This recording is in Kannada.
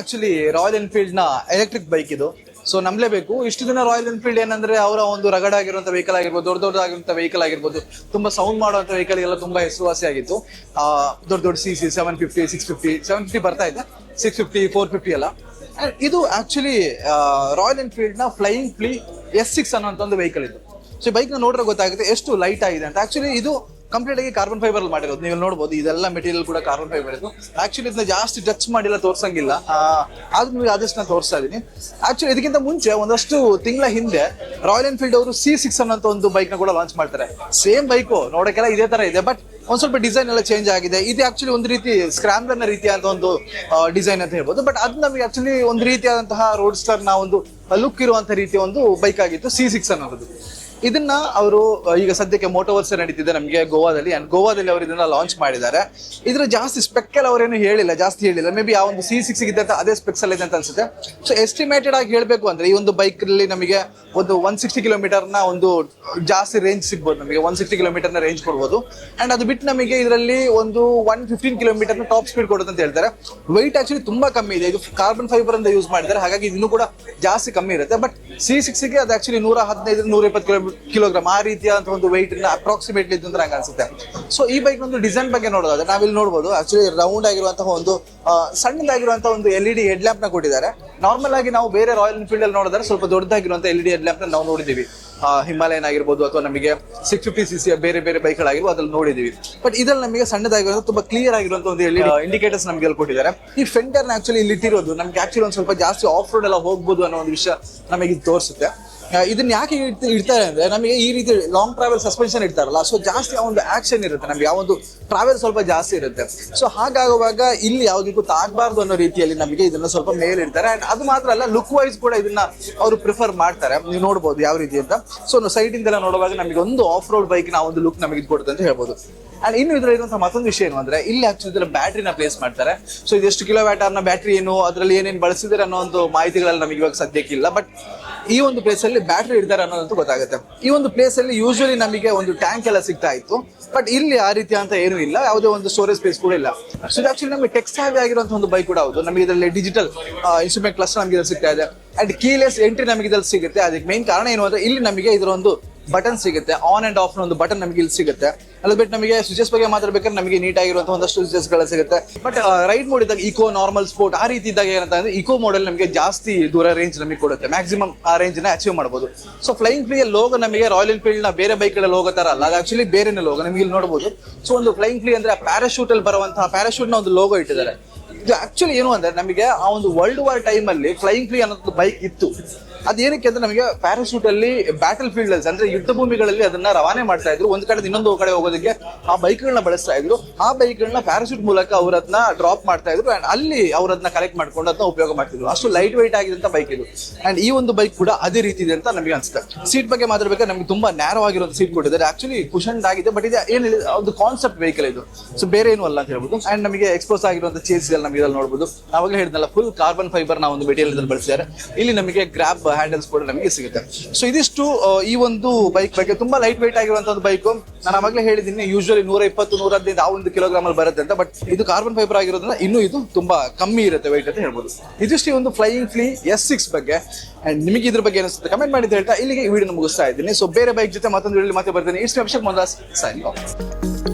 ಆಕ್ಚುಲಿ ರಾಯಲ್ ಎನ್ಫೀಲ್ಡ್ನ ಎಲೆಕ್ಟ್ರಿಕ್ ಬೈಕ್ ಇದು. ಸೊ ನಂಬಲೇಬೇಕು. ಇಷ್ಟು ದಿನ ರಾಯಲ್ ಎನ್ಫೀಲ್ಡ್ ಏನಂದ್ರೆ ಅವರ ಒಂದು ರಗಡ್ ಆಗಿರುವಂತ ವೆಹಿಕಲ್ ಆಗಿರ್ಬೋದು, ದೊಡ್ಡ ದೊಡ್ಡದಾಗಿರುವಂತ ವೆಹಿಕಲ್ ಆಗಿರ್ಬೋದು, ತುಂಬಾ ಸೌಂಡ್ ಮಾಡುವಂತ ವೆಹಿಕಲ್ ಎಲ್ಲ ತುಂಬಾ ಹೆಸರುವಾಸಿ ಆಗಿತ್ತು. ದೊಡ್ಡ ದೊಡ್ಡ C C seven fifty six fifty seven fifty ಬರ್ತಾ ಇದೆ. ಸಿಕ್ಸ್ ಫಿಫ್ಟಿ ಫೋರ್ ಫಿಫ್ಟಿ ಎಲ್ಲ. ಇದು ಆಕ್ಚುಲಿ ರಾಯಲ್ ಎನ್ಫೀಲ್ಡ್ನ ಫ್ಲೈಯಿಂಗ್ ಫ್ಲೀ ಎಸ್ ಸಿಕ್ಸ್ ಅನ್ನೋ ಒಂದು ವೆಹಿಕಲ್ ಇದು. ಸೊ ಬೈಕ್ನ ನೋಡ್ರೆ ಗೊತ್ತಾಗುತ್ತೆ ಎಷ್ಟು ಲೈಟ್ ಆಗಿದೆ ಅಂತ. ಆಕ್ಚುಲಿ ಇದು ಕಂಪ್ಲೀಟ್ ಆಗಿ ಕಾರ್ಬನ್ ಫೈಬರ್ ಅಲ್ಲಿ ಮಾಡಿರೋದು. ನೀವು ನೋಡಬಹುದು ಇದೆಲ್ಲ ಮೆಟೀರಿಯಲ್ ಕೂಡ ಕಾರ್ಬನ್ ಫೈಬರ್ ಇದು. ಆಕ್ಚುಲಿ ಇದನ್ನ ಜಾಸ್ತಿ ಟಚ್ ಮಾಡಿಲ್ಲ, ತೋರ್ಸಂಗಿಲ್ಲ. ಆದ್ರೂ ನಿಮಗೆ ಆದಷ್ಟು ನಾನು ತೋರಿಸ್ತಾ ಇದೀನಿ ಆಕ್ಚುಲಿ ಇದಕ್ಕಿಂತ ಮುಂಚೆ ಒಂದಷ್ಟು ತಿಂಗಳ ಹಿಂದೆ ರಾಯಲ್ ಎನ್ಫೀಲ್ಡ್ ಅವರು ಸಿ ಸಿಕ್ಸ್ ಅನ್ನೋ ಒಂದು ಬೈಕ್ನ ಕೂಡ ಲಾಂಚ್ ಮಾಡ್ತಾರೆ. ಸೇಮ್ ಬೈಕು ನೋಡಕ್ಕೆಲ್ಲ ಇದೇ ತರ ಇದೆ ಬಟ್ ಒಂದ್ ಸ್ವಲ್ಪ ಡಿಸೈನ್ ಎಲ್ಲ ಚೇಂಜ್ ಆಗಿದೆ. ಇದು ಆಕ್ಚುಲಿ ಒಂದು ರೀತಿ ಸ್ಕ್ರಾಂಬ್ಲರ್ನ ರೀತಿಯಾದ ಒಂದು ಡಿಸೈನ್ ಅಂತ ಹೇಳ್ಬೋದು. ಬಟ್ ಅದು ನಮಗೆ ಆಕ್ಚುಲಿ ಒಂದು ರೀತಿಯಾದಂತಹ ರೋಡ್ ಸ್ಟಾರ್ನ ಒಂದು ಲುಕ್ ಇರುವಂತಹ ರೀತಿಯ ಒಂದು ಬೈಕ್ ಆಗಿತ್ತು ಸಿ ಸಿಕ್ಸ್ ಅನ್ನೋದು. ಇದನ್ನ ಅವರು ಈಗ ಸದ್ಯಕ್ಕೆ ಮೋಟೋವರ್ಸ್ ನಡೀತಿದೆ ನಮಗೆ ಗೋವಾದಲ್ಲಿ. ಅಂಡ್ ಗೋವಾದಲ್ಲಿ ಅವರು ಇದನ್ನ ಲಾಂಚ್ ಮಾಡಿದ್ದಾರೆ. ಇದರ ಜಾಸ್ತಿ ಸ್ಪೆಕ್ಕಲ್ ಅವರೇನು ಹೇಳಿಲ್ಲ, ಜಾಸ್ತಿ ಹೇಳಿಲ್ಲ. ಮೇ ಬಿ ಆ ಒಂದು ಸಿ ಸಿಕ್ಸ್ ಇದ್ದಂತ ಅದೇ ಸ್ಪೆಕ್ಸ್ ಅಲ್ಲಿ ಇದೆ ಅಂತ ಅನ್ಸುತ್ತೆ. ಸೊ ಎಸ್ಟಿಮೇಟೆಡ್ ಆಗಿ ಹೇಳಬೇಕು ಅಂದ್ರೆ, ಈ ಒಂದು ಬೈಕ್ ಅಲ್ಲಿ ನಮಗೆ ಒಂದು ಒನ್ ಸಿಕ್ಸ್ಟಿ ಕಿಲೋಮೀಟರ್ನ ಒಂದು ಜಾಸ್ತಿ ರೇಂಜ್ ಸಿಗ್ಬೋದು ನಮಗೆ. ಒನ್ ಸಿಕ್ಸ್ಟಿ ಕಿಲೋಮೀಟರ್ನ ರೇಂಜ್ ಕೊಡ್ಬೋದು. ಅಂಡ್ ಅದು ಬಿಟ್ಟು ನಮಗೆ ಇದರಲ್ಲಿ ಒಂದು ಒನ್ ಫಿಫ್ಟೀನ್ ಕಿಲೋಮೀಟರ್ನ ಟಾಪ್ ಸ್ಪೀಡ್ ಕೊಡುತ್ತೆ ಅಂತ ಹೇಳ್ತಾರೆ. ವೈಟ್ ಆಕ್ಚುಲಿ ತುಂಬಾ ಕಮ್ಮಿ ಇದೆ. ಇದು ಕಾರ್ಬನ್ ಫೈಬರ್ ಅಂತ ಯೂಸ್ ಮಾಡಿದ್ದಾರೆ. ಹಾಗಾಗಿ ಇನ್ನೂ ಕೂಡ ಜಾಸ್ತಿ ಕಮ್ಮಿ ಇರುತ್ತೆ. ಬಟ್ ಸಿ ಸಿಕ್ಸ್ಗೆ ಅದು ಆಕ್ಚುಲಿ ನೂರ ಹದಿನೈದು, ನೂರ ಇಪ್ಪತ್ತು ಕಿಲೋ ಕಿಲೋಗ್ರಾಮ್ ಆ ರೀತಿಯ ಒಂದು ವೆಯ್ಟ್ ಅಪ್ರಾಕ್ಸಿಮೇಟ್ಲಿ ಇದ್ದು ಅಂತ ನಂಗೆ ಅನ್ಸುತ್ತೆ. ಸೊ ಈ ಬೈಕ್ ಒಂದು ಡಿಸೈನ್ ಬಗ್ಗೆ ನೋಡೋದಾದ್ರೆ ನಾವಿಲ್ಲಿ ನೋಡಬಹುದು ಆಕ್ಚುಲಿ ರೌಂಡ್ ಆಗಿರುವಂತಹ ಒಂದು ಸಣ್ಣದಾಗಿರುವಂತಹ ಒಂದು ಎಲ್ ಇ ಡಿ ಹೆಡ್ ಲ್ಯಾಂಪ್ನ ಕೊಟ್ಟಿದ್ದಾರೆ. ನಾರ್ಮಲ್ ಆಗಿ ನಾವು ಬೇರೆ ರಾಯಲ್ ಎನ್ಫೀಲ್ಡ್ ಅಲ್ಲಿ ನೋಡಿದ್ರೆ ಸ್ವಲ್ಪ ದೊಡ್ಡದಾಗಿರುವಂತ ಎಲ್ ಇ ಡಿ ಹೆಡ್ ಲ್ಯಾಂಪ್ನ ನಾವು ನೋಡಿದೀವಿ ಹಿಮಾಲಯನ್ ಆಗಿರ್ಬೋದು ಅಥವಾ ನಮಗೆ ಸಿಕ್ಸ್ ಫಿಫ್ಟಿ ಸಿ ಸಿ ಬೇರೆ ಬೇರೆ ಬೈಕ್ಗಳಾಗಿರ್ಬೋದು ಅದ್ರಲ್ಲಿ ನೋಡಿದೀವಿ ಬಟ್ ಇದ್ರಲ್ಲಿ ನಮಗೆ ಸಣ್ಣದಾಗಿರೋದು ತುಂಬಾ ಕ್ಲಿಯರ್ ಆಗಿರುವಂತ ಒಂದು ಎಲ್ ಇಂಡಿಕೇಟರ್ಸ್ ನಮಗೆ ಅಲ್ಲಿ ಕೊಟ್ಟಿದ್ದಾರೆ. ಈ ಫೆಂಟರ್ ಆಕ್ಚುಲಿ ಇಲ್ಲಿ ಇಟ್ಟಿರೋದು ನಮ್ಗೆ ಆಕ್ಚುಲಿ ಒಂದು ಸ್ವಲ್ಪ ಜಾಸ್ತಿ ಆಫ್ ರೋಡ್ ಎಲ್ಲ ಹೋಗ್ಬೋದು ಅನ್ನೋ ಒಂದು ವಿಷಯ ನಮಗೆ ಇದು ತೋರಿಸುತ್ತೆ. ಇದನ್ನ ಯಾಕೆ ಇಡ್ತ- ಇಡ್ತಾರೆ ಅಂದ್ರೆ ನಮಗೆ ಈ ರೀತಿ ಲಾಂಗ್ ಟ್ರಾವೆಲ್ ಸಸ್ಪೆನ್ಷನ್ ಇಡ್ತಾರಲ್ಲ ಸೊ ಜಾಸ್ತಿ ಆ ಒಂದು ಆಕ್ಷನ್ ಇರುತ್ತೆ, ನಮಗೆ ಆ ಒಂದು ಟ್ರಾವೆಲ್ ಸ್ವಲ್ಪ ಜಾಸ್ತಿ ಇರುತ್ತೆ. ಸೊ ಹಾಗಾಗುವಾಗ ಇಲ್ಲಿ ಯಾವುದಕ್ಕೂ ತಾಗಬಾರ್ದು ಅನ್ನೋ ರೀತಿಯಲ್ಲಿ ನಮಗೆ ಇದನ್ನ ಸ್ವಲ್ಪ ಮೇಲೆ ಇಡ್ತಾರೆ ಅಂಡ್ ಅದು ಮಾತ್ರ ಅಲ್ಲ ಲುಕ್ ವೈಸ್ ಕೂಡ ಇದನ್ನ ಅವರು ಪ್ರಿಫರ್ ಮಾಡ್ತಾರೆ. ನೀವು ನೋಡಬಹುದು ಯಾವ ರೀತಿ ಅಂತ. ಸೊ ಸೈಡ್ ಇಂದ ನೋಡುವಾಗ ನಮಗೆ ಒಂದು ಆಫ್ ರೋಡ್ ಬೈಕ್ನ ಒಂದು ಲುಕ್ ನಮಗೆ ಕೊಡುತ್ತೆ ಅಂತ ಹೇಳ್ಬೋದು. ಅಂಡ್ ಇನ್ನು ಇದ್ರಲ್ಲಿ ಇರುವಂತಹ ಮತ್ತೊಂದು ವಿಷಯ ಏನು ಅಂದ್ರೆ, ಇಲ್ಲಿ ಆಕ್ಚುಲಿ ಬ್ಯಾಟ್ರಿನ ಪ್ಲೇಸ್ ಮಾಡ್ತಾರೆ. ಸೊ ಇದೆಷ್ಟು ಕಿಲೋ ವ್ಯಾಟ್ನ ಬ್ಯಾಟ್ರಿ ಏನು, ಅದರಲ್ಲಿ ಏನೇನು ಬಳಸಿದ್ದಾರೆ ಅನ್ನೋ ಒಂದು ಮಾಹಿತಿಗಳಲ್ಲಿ ನಮಗೆ ಇವಾಗ ಸದ್ಯಕ್ಕಿಲ್ಲ ಬಟ್ ಈ ಒಂದು ಪ್ಲೇಸ್ ಅಲ್ಲಿ ಬ್ಯಾಟ್ರಿ ಇಡ್ತಾರೆ ಅನ್ನೋದಂತೂ ಗೊತ್ತಾಗುತ್ತೆ. ಈ ಒಂದು ಪ್ಲೇಸ್ ಅಲ್ಲಿ ಯೂಶುವಲಿ ನಮಗೆ ಒಂದು ಟ್ಯಾಂಕ್ ಎಲ್ಲ ಸಿಗ್ತಾ ಇತ್ತು. ಬಟ್ ಇಲ್ಲಿ ಆ ರೀತಿ ಅಂತ ಏನೂ ಇಲ್ಲ. ಯಾವುದೇ ಒಂದು ಸ್ಟೋರೇಜ್ ಸ್ಪೇಸ್ ಕೂಡ ಇಲ್ಲ. ಸೊ ಆಕ್ಚುಲಿ ನಮಗೆ ಟೆಕ್ಸ್ ಆಗಿರುವಂತಹ ಒಂದು ಬೈಕ್ ಕೂಡ ಹೌದು. ನಮಗೆ ಇದರಲ್ಲಿ ಡಿಜಿಟಲ್ ಇನ್ಸ್ಟ್ರೂಮೆಂಟ್ ಕ್ಲಸ್ಟರ್ ನಮಗೆ ಇದ್ರಲ್ಲಿ ಸಿಗ್ತಾ ಇದೆ. ಅಂಡ್ ಕೀಲೆಸ್ ಎಂಟ್ರಿ ನಮಗೆ ಇದ್ರಲ್ಲಿ ಸಿಗುತ್ತೆ. ಅದಕ್ಕೆ ಮೇನ್ ಕಾರಣ ಏನು ಅಂದ್ರೆ ಇಲ್ಲಿ ನಮಗೆ ಇದರ ಒಂದು ಬಟನ್ ಸಿಗುತ್ತೆ ಆನ್ ಅಂಡ್ ಆಫ್ ಒಂದು ಬಟನ್ ನಮಗೆ ಇಲ್ಲಿ ಸಿಗುತ್ತೆ. ಅದ್ ಬಿಟ್ಟು ನಮಗೆ ಸ್ವಿಚಸ್ ಬಗ್ಗೆ ಮಾತಾಡ್ಬೇಕಾದ್ರೆ ನಮಗೆ ನೀಟ್ ಆಗಿರುವಂತಹ ಒಂದಷ್ಟು ಸ್ವಿಚಸ್ಗಳು ಸಿಗುತ್ತೆ. ಬಟ್ ರೈಡ್ ಮೋಡ್ ಇದ್ದಾಗ ಇಕೋ ನಾರ್ಮಲ್ ಸ್ಪೋರ್ಟ್ ಆ ರೀತಿ ಇದ್ದಾಗ ಏನಂತ ಅಂದ್ರೆ ಇಕೋ ಮೋಡಲ್ ನಮಗೆ ಜಾಸ್ತಿ ದೂರ ರೇಂಜ್ ನಮಗೆ ಕೊಡುತ್ತೆ. ಮ್ಯಾಕ್ಸಿಮಮ್ ಆ ರೇಂಜ್ನ ಅಚೀವ್ ಮಾಡಬಹುದು ಸೊ ಫ್ಲೈಯಿಂಗ್ ಫ್ಲೀ ಲೋಗೋ ನಮಗೆ ರಾಯಲ್ ಎನ್ಫೀಲ್ಡ್ನ ಬೇರೆ ಬೈಕ್ ಲೋಗೋ ತರ ಅಲ್ಲ. ಅದು ಆಕ್ಚುಲಿ ಬೇರೆನೇ ಲೋಗ ನಮಗೆ ಇಲ್ಲಿ ನೋಡಬಹುದು ಸೊ ಒಂದು ಫ್ಲೈಯಿಂಗ್ ಫ್ಲೀ ಅಂದ್ರೆ ಪ್ಯಾರಾಶೂಟ್ ಅಲ್ಲಿ ಬರುವಂತಹ ಪ್ಯಾರಾಶೂಟ್ನ ಒಂದು ಲೋಗೋ ಇಟ್ಟಿದ್ದಾರೆ. ಇದು ಆಕ್ಚುಲಿ ಏನು ಅಂದ್ರೆ ನಮಗೆ ಆ ಒಂದು ವರ್ಲ್ಡ್ ವಾರ್ ಟೈಮ್ ಅಲ್ಲಿ ಫ್ಲೈಯಿಂಗ್ ಫ್ಲೀ ಅನ್ನೋದು ಬೈಕ್ ಇತ್ತು. ಅದೇನಕ್ಕೆ ಅಂದ್ರೆ ನಮಗೆ ಪ್ಯಾರಾಶೂಟ್ ಅಲ್ಲಿ ಬ್ಯಾಟಲ್ ಫೀಲ್ಡ್ ಅಲ್ಲಿ ಅಂದ್ರೆ ಯುದ್ಧ ಭೂಮಿಗಳಲ್ಲಿ ಅದನ್ನ ರವಾನೆ ಮಾಡ್ತಾ ಇದ್ರು. ಒಂದ್ ಕಡೆ ಇನ್ನೊಂದು ಕಡೆ ಹೋಗೋದಕ್ಕೆ ಆ ಬೈಕ್ಗಳನ್ನ ಬಳಸ್ತಾ ಇದ್ರು. ಆ ಬೈಕ್ಗಳನ್ನ ಪ್ಯಾರಾಶೂಟ್ ಮೂಲಕ ಅವ್ರ ಅದನ್ನ ಡ್ರಾಪ್ ಮಾಡ್ತಾ ಇದ್ರು ಅಂಡ್ ಅಲ್ಲಿ ಅವ್ರ ಅದನ್ನ ಕಲೆಕ್ಟ್ ಮಾಡ್ಕೊಂಡು ಅದನ್ನ ಉಪಯೋಗ ಮಾಡ್ತಿದ್ರು. ಅಷ್ಟು ಲೈಟ್ ವೈಟ್ ಆಗಿದಂತ ಬೈಕ್ ಇದು. ಅಂಡ್ ಈ ಒಂದು ಬೈಕ್ ಕೂಡ ಅದೇ ರೀತಿ ಇದೆ ಅಂತ ನಮಗೆ ಅನ್ಸುತ್ತೆ. ಸೀಟ್ ಬಗ್ಗೆ ಮಾತಾಡ್ಬೇಕಾದ್ರೆ ನಮಗೆ ತುಂಬಾ ನ್ಯಾರೋ ಆಗಿರೋ ಸೀಟ್ ಕೊಟ್ಟಿದ್ದಾರೆ. ಆಕ್ಚುಲಿ ಕುಶನ್ ಆಗಿದೆ ಬಟ್ ಇದು ಏನಿದೆ ಒಂದು ಕಾನ್ಸೆಪ್ಟ್ ವೆಹಿಕಲ್ ಇದು. ಸೊ ಬೇರೆ ಏನು ಅಲ್ಲ ಅಂತ ಹೇಳ್ಬೋದು. ಅಂಡ್ ನಮಗೆ ಎಕ್ಸ್ಪೋಸ್ ಆಗಿರುವಂತ ಚೇಸ್ ನಮಗೆ ನೋಡಬಹುದು ನಾವಾಗಲೇ ಹೇಳಿದ್ನಲ್ಲ ಫುಲ್ ಕಾರ್ಬನ್ ಫೈಬರ್ನ ಒಂದು ಮೆಟೀರಿಯಲ್ ಬಳಸಿದ್ದಾರೆ. ಇಲ್ಲಿ ನಮಗೆ ಗ್ರಾಬ್ ಹ್ಯಾಂಡಲ್ಸ್ ಕೂಡ ನಮಗೆ ಸಿಗುತ್ತೆ. ಸೊ ಇದಿಷ್ಟು ಈ ಒಂದು ಬೈಕ್ ಬಗ್ಗೆ. ತುಂಬಾ ಲೈಟ್ ವೆಯ್ಟ್ ಆಗಿರುವಂತ ಒಂದು ಬೈಕ್ ನಾನು ಆವಾಗಲೇ ಹೇಳಿದ್ದೀನಿ ಯೂಶುವಲಿ ನೂರ ಇಪ್ಪತ್ತು ನೂರ ಹದಿನೈದು ಆ ಒಂದು ಕಿಲೋಗ್ರಾಮ್ ಅಲ್ಲಿ ಬರುತ್ತೆ ಅಂತ. ಬಟ್ ಇದು ಕಾರ್ಬನ್ ಫೈಬರ್ ಆಗಿರೋದ್ರಿಂದ ಇನ್ನೂ ಇದು ತುಂಬಾ ಕಮ್ಮಿ ಇರುತ್ತೆ ವೈಟ್ ಅಂತ ಹೇಳ್ಬೋದು. ಇದಿಷ್ಟು ಒಂದು ಫ್ಲೈಯಿಂಗ್ ಫ್ಲೀ ಎಸ್ ಸಿಕ್ಸ್ ಬಗ್ಗೆ. ಅಂಡ್ ನಿಮಗೆ ಇದ್ರ ಬಗ್ಗೆ ಅನಿಸುತ್ತೆ? ಕಮೆಂಟ್ ಮಾಡಿ ಹೇಳ್ತಾ, ಇಲ್ಲಿಗೆ ವಿಡಿಯೋ ಮುಗಿಸ್ತಾ ಇದ್ದೀನಿ. ಸೊ ಬೇರೆ ಬೈಕ್ ಜೊತೆ ಮತ್ತೊಂದು ವಿಡಿಯೋ ಮತ್ತೆ ಬರ್ತೀನಿ. ಇಷ್ಟು ಅಭಿಷೇಕ್ ಮೊದಲ ಸೈನ್ ಆಫ್